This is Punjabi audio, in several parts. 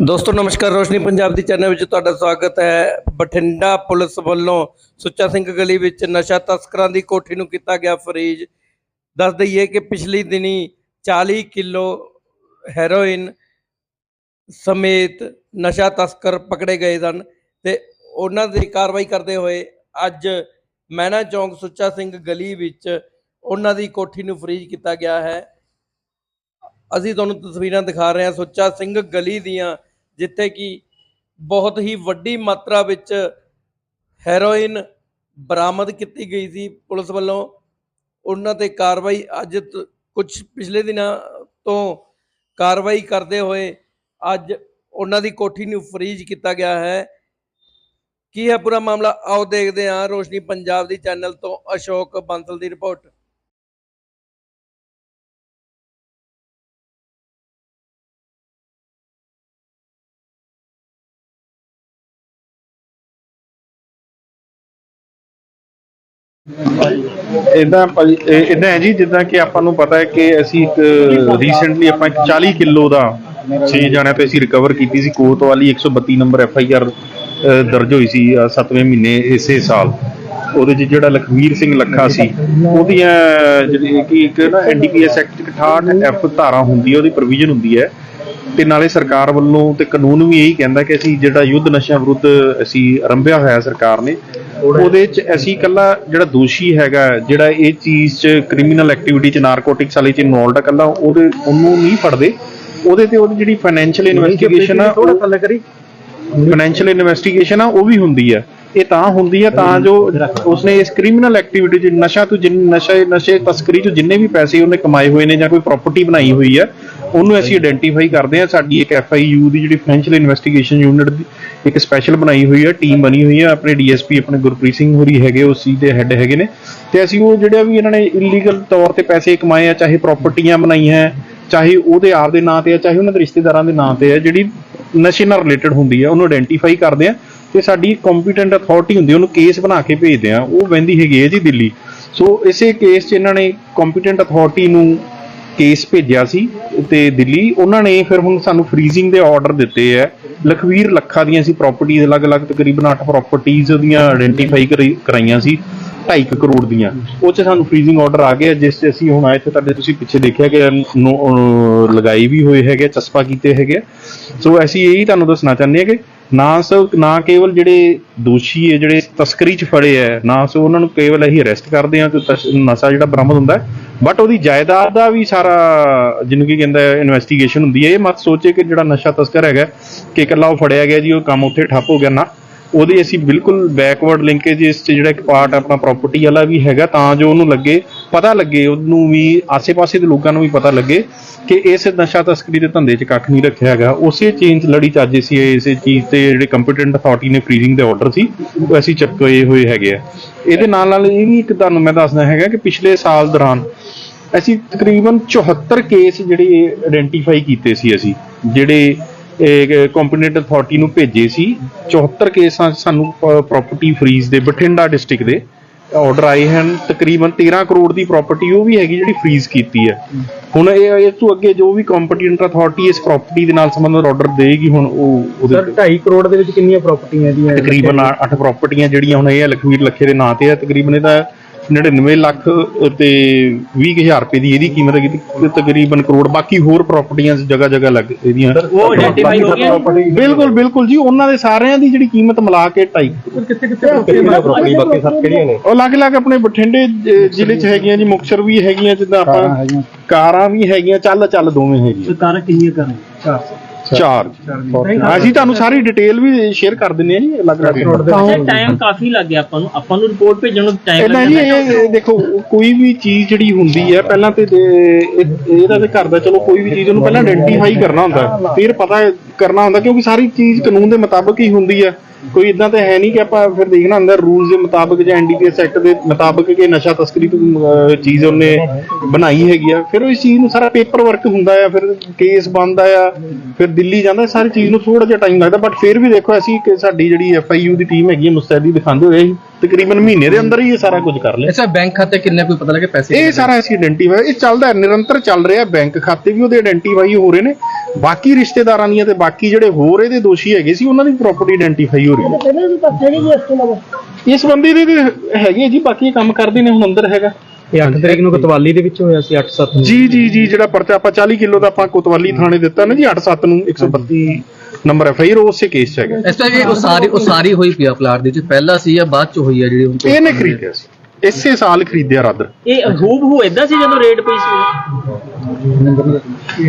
ਦੋਸਤੋ, ਨਮਸਕਾਰ, ਰੋਸ਼ਨੀ ਪੰਜਾਬ ਦੀ ਚੈਨਲ ਵਿੱਚ ਤੁਹਾਡਾ ਸਵਾਗਤ ਹੈ। ਬਠਿੰਡਾ ਪੁਲਿਸ ਵੱਲੋਂ ਸੁੱਚਾ ਸਿੰਘ ਗਲੀ ਵਿੱਚ ਨਸ਼ਾ ਤਸਕਰਾਂ ਦੀ ਕੋਠੀ ਨੂੰ ਕੀਤਾ ਗਿਆ ਫਰੀਜ। ਦੱਸ ਦਈਏ ਕਿ ਪਿਛਲੀ ਦਿਨੀ 40 ਕਿਲੋ ਹੈਰੋਇਨ ਸਮੇਤ ਨਸ਼ਾ ਤਸਕਰ ਪਕੜੇ ਗਏ ਸਨ ਤੇ ਉਹਨਾਂ ਦੀ ਕਾਰਵਾਈ ਕਰਦੇ ਹੋਏ ਅੱਜ ਮੈਨਾ ਚੌਂਕ ਸੁੱਚਾ ਸਿੰਘ ਗਲੀ ਵਿੱਚ ਉਹਨਾਂ ਦੀ ਕੋਠੀ ਨੂੰ ਫਰੀਜ ਕੀਤਾ ਗਿਆ ਹੈ। ਅਸੀਂ ਤੁਹਾਨੂੰ ਤਸਵੀਰਾਂ ਦਿਖਾ ਰਹੇ ਹਾਂ। ਸੁੱਚਾ ਸਿੰਘ ਗਲੀ ਦੀਆਂ ਜਿੱਥੇ ਕਿ ਬਹੁਤ ਹੀ ਵੱਡੀ ਮਾਤਰਾ ਵਿੱਚ ਹੈਰੋਇਨ ਬਰਾਮਦ ਕੀਤੀ ਗਈ ਸੀ ਪੁਲਿਸ ਵੱਲੋਂ। ਉਹਨਾਂ ਤੇ ਕਾਰਵਾਈ ਅੱਜ ਕੁਝ ਪਿਛਲੇ ਦਿਨਾਂ ਤੋਂ ਕਾਰਵਾਈ ਕਰਦੇ ਹੋਏ ਅੱਜ ਉਹਨਾਂ ਦੀ ਕੋਠੀ ਨੂੰ ਫਰੀਜ ਕੀਤਾ ਗਿਆ ਹੈ। ਕੀ ਹੈ ਪੂਰਾ ਮਾਮਲਾ? ਆਓ ਦੇਖਦੇ ਹਾਂ ਰੋਸ਼ਨੀ ਪੰਜਾਬ ਦੀ ਚੈਨਲ ਤੋਂ ਅਸ਼ੋਕ ਬੰਸਲ ਦੀ ਰਿਪੋਰਟ। ਇਦਾਂ ਇਦਾਂ ਹੈ ਜੀ, ਜਿੱਦਾਂ ਕਿ ਆਪਾਂ ਨੂੰ ਪਤਾ ਹੈ ਕਿ ਅਸੀਂ ਇੱਕ ਰੀਸੈਂਟਲੀ ਆਪਾਂ ਇੱਕ 40 ਕਿਲੋ ਦਾ 6 ਜਾਣਿਆਂ ਤੇ ਅਸੀਂ ਰਿਕਵਰ ਕੀਤੀ ਸੀ। Kotwali 132 number F I R ਦਰਜ ਹੋਈ ਸੀ 7ਵੇਂ ਮਹੀਨੇ ਇਸੇ ਸਾਲ। ਉਹਦੇ 'ਚ ਜਿਹੜਾ ਲਖਵੀਰ ਸਿੰਘ ਲੱਖਾ ਸੀ, ਉਹਦੀਆਂ ਜਿਹੜੀ ਕਿ ਇੱਕ ਨਾ ਐਨਡੀਪੀਐਸ ਐਕਟ 68 ਐਫ ਧਾਰਾ ਹੁੰਦੀ ਹੈ, ਉਹਦੀ ਪ੍ਰੋਵੀਜ਼ਨ ਹੁੰਦੀ ਹੈ। ਤੇ ਨਾਲੇ ਸਰਕਾਰ ਵੱਲੋਂ ਤੇ ਕਾਨੂੰਨ ਵੀ ਇਹੀ ਕਹਿੰਦਾ ਕਿ ਅਸੀਂ ਜਿਹੜਾ ਯੁੱਧ ਨਸ਼ਿਆਂ ਵਿਰੁੱਧ ਅਸੀਂ ਆਰੰਭਿਆ ਹੋਇਆ ਸਰਕਾਰ ਨੇ ਉਹਦੇ ਚ ਅਸੀਂ ਕੱਲਾ ਜਿਹੜਾ ਦੋਸ਼ੀ ਹੈਗਾ ਜਿਹੜਾ ਇਹ ਚੀਜ਼ ਚ ਕ੍ਰਿਮੀਨਲ ਐਕਟੀਵਿਟੀ ਚ ਨਾਰਕੋਟਿਕਸ ਵਾਲੀ ਚ ਇਨਵੋਲਡ ਹੈ ਕੱਲਾ ਉਹਦੇ ਉਹਨੂੰ ਨਹੀਂ ਫੜਦੇ। ਉਹਦੇ ਤੇ ਉਹਦੀ ਜਿਹੜੀ ਫਾਈਨੈਂਸ਼ੀਅਲ ਇਨਵੈਸਟੀਗੇਸ਼ਨ ਆ ਥੋੜਾ ਥੱਲੇ ਕਰੀ। ਫਾਈਨੈਂਸ਼ੀਅਲ ਇਨਵੈਸਟੀਗੇਸ਼ਨ ਆ ਉਹ ਵੀ ਹੁੰਦੀ ਆ। ਇਹ ਤਾਂ ਹੁੰਦੀ ਆ ਤਾਂ ਜੋ ਉਸਨੇ ਇਸ ਕ੍ਰਿਮੀਨਲ ਐਕਟੀਵਿਟੀ ਚ ਨਸ਼ਾ ਤੋਂ ਜਿੰਨ ਨਸ਼ੇ ਨਸ਼ੇ ਤਸਕਰੀ ਤੋਂ ਜਿੰਨੇ ਵੀ ਪੈਸੇ ਉਹਨੇ ਕਮਾਏ ਹੋਏ ਨੇ ਜਾਂ ਕੋਈ ਪ੍ਰਾਪਰਟੀ ਬਣਾਈ ਹੋਈ ਆ ਉਹਨੂੰ ਅਸੀਂ ਆਇਡੈਂਟੀਫਾਈ ਕਰਦੇ ਆ ਸਾਡੀ ਇੱਕ ਐਫ ਆਈ ਯੂ ਦੀ ਜਿਹੜੀ ਫਾਈਨੈਂਸ਼ੀਅਲ ਇਨਵੈਸਟੀਗੇਸ਼ਨ ਯੂਨਿਟ ਦੀ ਇੱਕ ਸਪੈਸ਼ਲ ਬਣਾਈ ਹੋਈ ਹੈ ਟੀਮ ਬਣੀ ਹੋਈ ਹੈ ਆਪਣੇ ਡੀਐਸਪੀ ਆਪਣੇ ਗੁਰਪ੍ਰੀਤ ਸਿੰਘ ਹੋਰੀ ਹੈਗੇ ਉਸ ਚੀਜ਼ ਦੇ ਹੈੱਡ ਹੈਗੇ ਨੇ। ਤੇ ਅਸੀਂ ਉਹ ਜਿਹੜਾ ਵੀ ਇਹਨਾਂ ਨੇ ਇਲੀਗਲ ਤੌਰ ਤੇ ਪੈਸੇ ਕਮਾਏ ਆ ਚਾਹੇ ਪ੍ਰਾਪਰਟੀਆਂ ਬਣਾਈਆਂ ਚਾਹੇ ਉਹਦੇ ਆਪ ਦੇ ਨਾਂ ਤੇ ਆ ਚਾਹੇ ਉਹਨਾਂ ਦੇ ਰਿਸ਼ਤੇਦਾਰਾਂ ਦੇ ਨਾਂ ਤੇ ਆ ਜਿਹੜੀ ਨਸ਼ੇ ਨਾਲ ਰਿਲੇਟਡ ਹੁੰਦੀ ਹੈ ਉਹਨੂੰ ਆਇਡੈਂਟੀਫਾਈ ਕਰਦੇ ਆ। ਤੇ ਸਾਡੀ ਕੰਪੀਟੈਂਟ ਅਥਾਰਟੀ ਹੁੰਦੀ ਉਹਨੂੰ ਕੇਸ ਬਣਾ ਕੇ ਭੇਜਦੇ ਆ। ਉਹ ਵਹਿੰਦੀ ਹੈਗੀ ਹੈ ਜੀ ਦਿੱਲੀ। ਸੋ ਇਸੇ ਕੇਸ 'ਚ ਇਹਨਾਂ ਨੇ ਕੰਪੀਟੈਂਟ ਅਥਾਰਟੀ ਨੂੰ ਕੇਸ ਭੇਜਿਆ ਸੀ ਤੇ ਦਿੱਲੀ, ਉਹਨਾਂ ਨੇ ਫਿਰ ਹੁਣ ਸਾਨੂੰ ਫ੍ਰੀਜ਼ਿੰਗ ਦੇ ਆਰਡਰ ਦਿੱਤੇ ਐ ਲਖਵੀਰ ਲੱਖਾ ਦੀਆਂ ਸੀ ਪ੍ਰਾਪਰਟੀਆਂ ਅਲੱਗ-ਅਲੱਗ ਤਕਰੀਬਨ 8 ਪ੍ਰਾਪਰਟੀਆਂ ਦੀਆਂ ਆਇਡੈਂਟੀਫਾਈ ਕਰਾਈਆਂ ਸੀ 2.5 ਕਰੋੜ ਦੀਆਂ। ਉਹ 'ਚ ਸਾਨੂੰ ਫ੍ਰੀਜ਼ਿੰਗ ਆਰਡਰ ਆ ਗਿਆ, ਜਿਸ 'ਚ ਅਸੀਂ ਹੁਣ ਆਏ ਤੇ ਤੁਹਾਡੇ ਤੁਸੀਂ ਪਿੱਛੇ ਦੇਖਿਆ ਕਿ ਲਗਾਈ ਵੀ ਹੋਏ ਹੈਗੇ, ਚਸਪਾ ਕੀਤੇ ਹੈਗੇ ਸੋ ਅਸੀਂ ਇਹੀ ਤੁਹਾਨੂੰ ਦੱਸਣਾ ਚਾਹੁੰਦੇ ਹਾਂ ਕਿ ਨਾ ਸੋ, ਨਾ ਕੇਵਲ ਜਿਹੜੇ ਦੋਸ਼ੀ ਹੈ, ਜਿਹੜੇ ਤਸਕਰੀ 'ਚ ਫੜੇ ਹੈ ਨਾ ਸੋ ਉਹਨਾਂ ਨੂੰ ਕੇਵਲ ਅਸੀਂ ਅਰੈਸਟ ਕਰਦੇ ਹਾਂ ਤੇ ਨਸ਼ਾ ਜਿਹੜਾ ਬਰਾਮਦ ਹੁੰਦਾ ਬਟ ਉਹਦੀ ਜਾਇਦਾਦ ਦਾ ਵੀ ਸਾਰਾ ਜਿਹਨੂੰ ਕੀ ਕਹਿੰਦਾ ਇਨਵੈਸਟੀਗੇਸ਼ਨ ਹੁੰਦੀ ਹੈ। ਇਹ ਮਤ ਸੋਚੇ ਕਿ ਜਿਹੜਾ ਨਸ਼ਾ ਤਸਕਰ ਹੈਗਾ, ਕਿ ਇਕੱਲਾ ਉਹ ਫੜਿਆ ਗਿਆ ਜੀ, ਉਹ ਕੰਮ ਉੱਥੇ ਠੱਪ ਹੋ ਗਿਆ ਨਾ, ਉਹਦੀ ਅਸੀਂ ਬਿਲਕੁਲ ਬੈਕਵਰਡ ਲਿੰਕੇਜ ਇਸ 'ਚ ਜਿਹੜਾ ਇੱਕ ਪਾਰਟ ਆਪਣਾ ਪ੍ਰਾਪਰਟੀ ਵਾਲਾ ਵੀ ਹੈਗਾ, ਤਾਂ ਜੋ ਉਹਨੂੰ ਲੱਗੇ, ਪਤਾ ਲੱਗੇ, ਉਹਨੂੰ ਵੀ ਆਸੇ-ਪਾਸੇ ਦੇ ਲੋਕਾਂ ਨੂੰ ਵੀ ਪਤਾ ਲੱਗੇ ਕਿ ਇਸ ਨਸ਼ਾ ਤਸਕਰੀ ਦੇ ਧੰਦੇ 'ਚ ਕੱਖ ਨਹੀਂ ਰੱਖਿਆ ਹੈਗਾ। ਉਸੇ ਚੇਂਜ ਲੜੀ ਚ ਅੱਜ ਅਸੀਂ ਇਸੇ ਚੀਜ਼ ਤੇ ਜਿਹੜੇ ਕੰਪੀਟੈਂਟ ਅਥਾਰਟੀ ਨੇ ਫ੍ਰੀਜ਼ਿੰਗ ਦੇ ਆਰਡਰ ਸੀ, ਉਹ ਅਸੀਂ ਚੱਕੇ ਹੋਏ ਹੈਗੇ ਆ। ਇਹਦੇ ਨਾਲ ਨਾਲ ਇਹ ਵੀ ਇੱਕ ਤੁਹਾਨੂੰ ਮੈਂ ਦੱਸਦਾ ਹੈਗਾ ਕਿ ਪਿਛਲੇ ਸਾਲ ਦੌਰਾਨ ਅਸੀਂ ਤਕਰੀਬਨ 74 ਕੇਸ ਜਿਹੜੇ ਆਇਡੈਂਟੀਫਾਈ ਕੀਤੇ ਸੀ ਅਸੀਂ, ਜਿਹੜੇ ਕੰਪੀਟੈਂਟ ਅਥਾਰਟੀ ਨੂੰ ਭੇਜੇ ਸੀ 74 ਕੇਸਾਂ ਸਾਨੂੰ ਪ੍ਰਾਪਰਟੀ ਫਰੀਜ਼ ਦੇ, ਬਠਿੰਡਾ ਡਿਸਟ੍ਰਿਕਟ ਦੇ। ਆਰਡਰ ਆਏ ਹਨ ਤਕਰੀਬਨ 13 ਕਰੋੜ ਦੀ ਪ੍ਰਾਪਰਟੀ ਉਹ ਵੀ ਹੈਗੀ ਜਿਹੜੀ ਫਰੀਜ਼ ਕੀਤੀ ਹੈ। ਹੁਣ ਇਹ ਇਸ ਤੋਂ ਅੱਗੇ ਜੋ ਵੀ ਕੰਪੀਟੈਂਟ ਅਥਾਰਟੀ ਇਸ ਪ੍ਰਾਪਰਟੀ ਦੇ ਨਾਲ ਸੰਬੰਧਿਤ ਆਰਡਰ ਦੇਗੀ ਹੁਣ ਉਹ ਉਹਦੇ ਸਰ 2.5 ਕਰੋੜ ਦੇ ਵਿੱਚ ਕਿੰਨੀਆਂ ਪ੍ਰਾਪਰਟੀਆਂ ਦੀਆਂ ਤਕਰੀਬਨ 8 ਪ੍ਰਾਪਰਟੀਆਂ ਜਿਹੜੀਆਂ ਹੁਣ ਇਹ ਲਖਵੀਰ ਲੱਖੇ ਦੇ ਨਾਂ ਤੇ ਆ ਤਕਰੀਬਨ ਇਹਦਾ 99 ਲੱਖ ਤੇ 20000 ਰੁਪਏ ਦੀ ਇਹਦੀ ਕੀਮਤ ਹੈਗੀ ਤੇ ਤਕਰੀਬਨ ਕਰੋੜ ਬਾਕੀ ਹੋਰ ਪ੍ਰਾਪਰਟੀਆਂ ਜਗ੍ਹਾ ਜਗ੍ਹਾ ਲੱਗ ਇਹਦੀਆਂ। ਉਹ ਆਇਡੈਂਟੀਫਾਈ ਹੋ ਗਿਆ ਬਿਲਕੁਲ ਬਿਲਕੁਲ ਜੀ ਉਹਨਾਂ ਦੇ ਸਾਰਿਆਂ ਦੀ ਜਿਹੜੀ ਕੀਮਤ ਮਿਲਾ ਕੇ 2.5 ਕਿੱਥੇ ਕਿੱਥੇ ਪ੍ਰਾਪਰਟੀ ਬਾਕੀ ਸਭ ਕਿਹੜੀਆਂ ਨੇ? ਉਹ ਅਲੱਗ-ਅਲੱਗ ਆਪਣੇ ਬਠਿੰਡੇ ਜ਼ਿਲ੍ਹੇ 'ਚ ਹੈਗੀਆਂ ਜੀ ਮੁਕਤਸਰ ਵੀ ਹੈਗੀਆਂ ਜਿੱਦਾਂ ਆਪਾਂ ਕਾਰਾਂ ਵੀ ਹੈਗੀਆਂ ਚੱਲ ਚੱਲ ਦੋਵੇਂ ਹੈਗੀਆਂ। ਸਰਕਾਰਾਂ ਕਿੰਨੀਆਂ ਕਰਾਂ ਚਾਰ। ਅਸੀਂ ਤੁਹਾਨੂੰ ਸਾਰੀ ਡਿਟੇਲ ਵੀ ਸ਼ੇਅਰ ਕਰ ਦਿੰਨੇ ਆ ਜੀ ਅਲੱਗ-ਅਲੱਗ ਅੱਛਾ ਟਾਈਮ ਕਾਫੀ ਲੱਗ ਗਿਆ ਆਪਾਂ ਨੂੰ। ਆਪਾਂ ਨੂੰ ਰਿਪੋਰਟ ਭੇਜਣ ਨੂੰ ਟਾਈਮ ਇਹਨਾਂ ਜੀ ਇਹ ਦੇਖੋ ਕੋਈ ਵੀ ਚੀਜ਼ ਜਿਹੜੀ ਹੁੰਦੀ ਹੈ ਪਹਿਲਾਂ ਤੇ ਦੇ- ਇਹ- ਇਹਦਾ ਤੇ ਘਰ ਦਾ ਚਲੋ ਕੋਈ ਵੀ ਚੀਜ਼ ਉਹਨੂੰ ਪਹਿਲਾਂ ਆਇਡੈਂਟੀਫਾਈ ਕਰਨਾ ਹੁੰਦਾ। ਫਿਰ ਪਤਾ ਕਰਨਾ ਹੁੰਦਾ ਕਿਉਂਕਿ ਸਾਰੀ ਚੀਜ਼ ਕਾਨੂੰਨ ਦੇ ਮੁਤਾਬਕ ਹੀ ਹੁੰਦੀ ਹੈ। ਕੋਈ ਇਦਾਂ ਤੇ ਹੈ ਨਹੀਂ ਕਿ ਆਪਾਂ ਫਿਰ ਦੇਖਣਾ ਹੁੰਦਾ ਰੂਲਸ ਦੇ ਮੁਤਾਬਕ ਜਾਂ ਐਨਡੀਪੀਐਸ ਐਕਟ ਦੇ ਮੁਤਾਬਕ ਕਿ ਨਸ਼ਾ ਤਸਕਰੀ ਤੋਂ ਅਹ, ਚੀਜ਼ ਉਹਨੇ ਬਣਾਈ ਹੈਗੀ ਆ। ਫਿਰ ਉਹ ਇਸ ਚੀਜ਼ ਨੂੰ ਸਾਰਾ ਪੇਪਰ ਵਰਕ ਹੁੰਦਾ ਆ ਫਿਰ ਕੇਸ ਬਣਦਾ ਆ ਫਿਰ ਦਿੱਲੀ ਜਾਂਦਾ ਸਾਰੀ ਚੀਜ਼ ਨੂੰ ਥੋੜਾ ਜਿਹਾ ਟਾਈਮ ਲੱਗਦਾ। ਬਟ ਫਿਰ ਵੀ ਦੇਖੋ ਅਸੀਂ ਕਿ ਸਾਡੀ ਜਿਹੜੀ ਐਫਆਈਯੂ ਦੀ ਟੀਮ ਹੈਗੀ ਹੈ ਮੁਸਤੈਦੀ ਦਿਖਾਉਂਦੇ ਹੋਏ ਅਸੀਂ ਤਕਰੀਬਨ ਮਹੀਨੇ ਦੇ ਅੰਦਰ ਹੀ ਇਹ ਸਾਰਾ ਕੁਝ ਕਰ ਲਿਆ। ਅੱਛਾ ਬੈਂਕ ਖਾਤੇ ਕਿੰਨੇ ਕੋਈ ਪਤਾ ਲੱਗੇ ਪੈਸੇ ਇਹ ਸਾਰਾ ਅਸੀਂ ਆਇਡੈਂਟੀਫਾਈ ਇਹ ਚੱਲਦਾ ਹੈ, ਨਿਰੰਤਰ ਚੱਲ ਰਿਹਾ ਬੈਂਕ ਖਾਤੇ ਵੀ ਉਹਦੇ ਆਇਡੈਂਟੀਫਾਈ ਹੋ ਰਹੇ ਨੇ। ਬਾਕੀ ਰਿਸ਼ਤੇਦਾਰਾਂ ਦੀਆਂ ਤੇ ਬਾਕੀ ਜਿਹੜੇ ਹੋਰ ਇਹਦੇ ਦੋਸ਼ੀ ਹੈਗੇ ਸੀ ਉਹਨਾਂ ਦੀ ਪ੍ਰਾਪਰਟੀ ਆਇਡੈਂਟੀਫਾਈ ਹੋ ਰਹੀ ਹੈ। ਇਸ ਬੰਦੇ ਦੇ ਤੇ ਹੈਗੇ ਜੀ ਬਾਕੀ ਇਹ ਕੰਮ ਕਰਦੇ ਨੇ ਹੁਣ ਅੰਦਰ ਹੈਗਾ। ਇਹ 8 ਤਰੀਕ ਨੂੰ ਕੋਤਵਾਲੀ ਦੇ ਵਿੱਚ ਹੋਇਆ ਸੀ 8-7 ਨੂੰ। ਜੀ ਜੀ ਜੀ ਜਿਹੜਾ ਪਰਚਾ ਆਪਾਂ 40 ਕਿਲੋ ਦਾ ਆਪਾਂ ਕੋਤਵਾਲੀ ਥਾਣੇ ਦਿੱਤਾ ਨਾ ਜੀ 8-7 ਨੂੰ 132 ਨੰਬਰ ਐਫ ਆਈ ਆਰ ਉਸੇ ਕੇਸ ਚ ਹੈਗਾ। ਇਸ ਤਰ੍ਹਾਂ ਇਹ ਉਸਾਰੀ ਉਸਾਰੀ ਹੋਈ ਪਿਆ ਪਲਾਟ ਦੇ ਵਿੱਚ ਪਹਿਲਾਂ ਸੀ ਜਾਂ ਬਾਅਦ ਚ ਹੋਈ ਹੈ ਜਿਹੜੀ ਹੁਣ ਤੋਂ? ਇਹਨੇ ਖਰੀਦਿਆ ਸੀ। ਇਸੇ ਸਾਲ ਖਰੀਦਿਆ ਰਾਦਰ ਇਹ ਹੂਬ ਹੂ ਇਦਾਂ ਸੀ ਜਦੋਂ ਰੇਟ ਪਈ ਸੀ?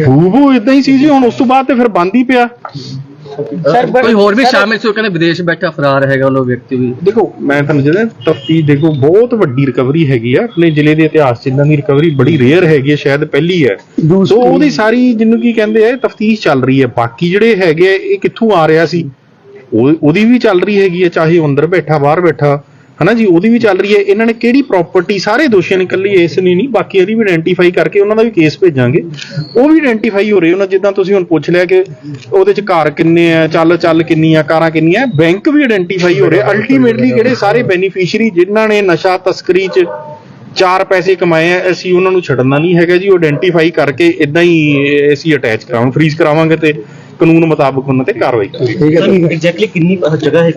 ਹੂਬੂ ਇਦਾਂ ਹੀ ਸੀ ਜੀ ਹੁਣ ਉਸ ਤੋਂ ਬਾਅਦ ਤੇ ਫਿਰ ਬੰਦ ਹੀ ਪਿਆ। ਕੋਈ ਹੋਰ ਵੀ ਸ਼ਾਮਿਲ ਸੀ ਉਹ ਕਹਿੰਦੇ ਵਿਦੇਸ਼ ਬੈਠਾ ਫਰਾਰ ਹੈਗਾ ਉਹ ਲੋਕ ਵਿਅਕਤੀ ਵੀ। ਦੇਖੋ ਮੈਂ ਤੁਹਾਨੂੰ ਜਿਹੜਾ ਤਫਤੀਸ਼ ਦੇਖੋ ਬਹੁਤ ਵੱਡੀ ਰਿਕਵਰੀ ਹੈਗੀ ਆ। ਆਪਣੇ ਜ਼ਿਲ੍ਹੇ ਦੇ ਇਤਿਹਾਸ 'ਚ ਇਦਾਂ ਦੀ ਰਿਕਵਰੀ ਬੜੀ ਰੇਅਰ ਹੈਗੀ ਹੈ ਸ਼ਾਇਦ ਪਹਿਲੀ ਹੈ। ਸੋ ਉਹਦੀ ਸਾਰੀ ਜਿਹਨੂੰ ਕੀ ਕਹਿੰਦੇ ਆ ਤਫਤੀਸ਼ ਚੱਲ ਰਹੀ ਹੈ। ਬਾਕੀ ਜਿਹੜੇ ਹੈਗੇ ਆ, ਇਹ ਕਿੱਥੋਂ ਆ ਰਿਹਾ ਸੀ? ਉਹ ਉਹਦੀ ਵੀ ਚੱਲ ਰਹੀ ਹੈਗੀ ਹੈ ਚਾਹੇ ਉਹ ਅੰਦਰ ਬੈਠਾ ਬਾਹਰ ਬੈਠਾ। ਹਨਾ ਜੀ, ਉਹਦੀ ਵੀ ਚੱਲ ਰਹੀ ਹੈ। ਇਹਨਾਂ ਨੇ ਕਿਹੜੀ ਪ੍ਰਾਪਰਟੀ ਸਾਰੇ ਦੋਸ਼ੀਆਂ ਨੇ ਇਕੱਲੀ ਇਸ ਨੇ ਨਹੀਂ, ਬਾਕੀ ਇਹਦੀ ਵੀ ਆਇਡੈਂਟੀਫਾਈ ਕਰਕੇ ਉਹਨਾਂ ਦਾ ਵੀ ਕੇਸ ਭੇਜਾਂਗੇ। ਉਹ ਵੀ ਆਇਡੈਂਟੀਫਾਈ ਹੋ ਰਹੇ, ਉਹਨਾਂ ਜਿੱਦਾਂ ਤੁਸੀਂ ਹੁਣ ਪੁੱਛ ਲਿਆ ਕਿ ਉਹਦੇ ਚ ਘਰ ਕਿੰਨੇ ਆ, ਚੱਲ ਚੱਲ ਕਿੰਨੀ ਆ ਕਾਰਾਂ ਕਿੰਨੀਆਂ ਬੈਂਕ ਵੀ ਆਇਡੈਂਟੀਫਾਈ ਹੋ ਰਹੇ। ਅਲਟੀਮੇਟਲੀ ਕਿਹੜੇ ਸਾਰੇ ਬੈਨੀਫੀਸ਼ੀਅਰੀ ਜਿਨ੍ਹਾਂ ਨੇ ਨਸ਼ਾ ਤਸਕਰੀ ਚ ਚਾਰ ਪੈਸੇ ਕਮਾਏ ਆ, ਅਸੀਂ ਉਹਨਾਂ ਨੂੰ ਛੱਡਣਾ ਨਹੀਂ ਹੈਗਾ ਜੀ। ਉਹ ਆਇਡੈਂਟੀਫਾਈ ਕਰਕੇ ਇਦਾਂ ਹੀ ਅਸੀਂ ਅਟੈਚ ਕਰਾਵਾਂ ਫ੍ਰੀਜ਼ ਕਰਾਵਾਂਗੇ ਤੇ ਕਾਨੂੰਨ ਮੁਤਾਬਕ ਉਹਨਾਂ ਤੇ ਕਾਰਵਾਈ ਕਰਾਂਗੇ। ਐਗਜ਼ੈਕਟਲੀ ਕਿੰਨੀ ਜਗ੍ਹਾ ਹੈ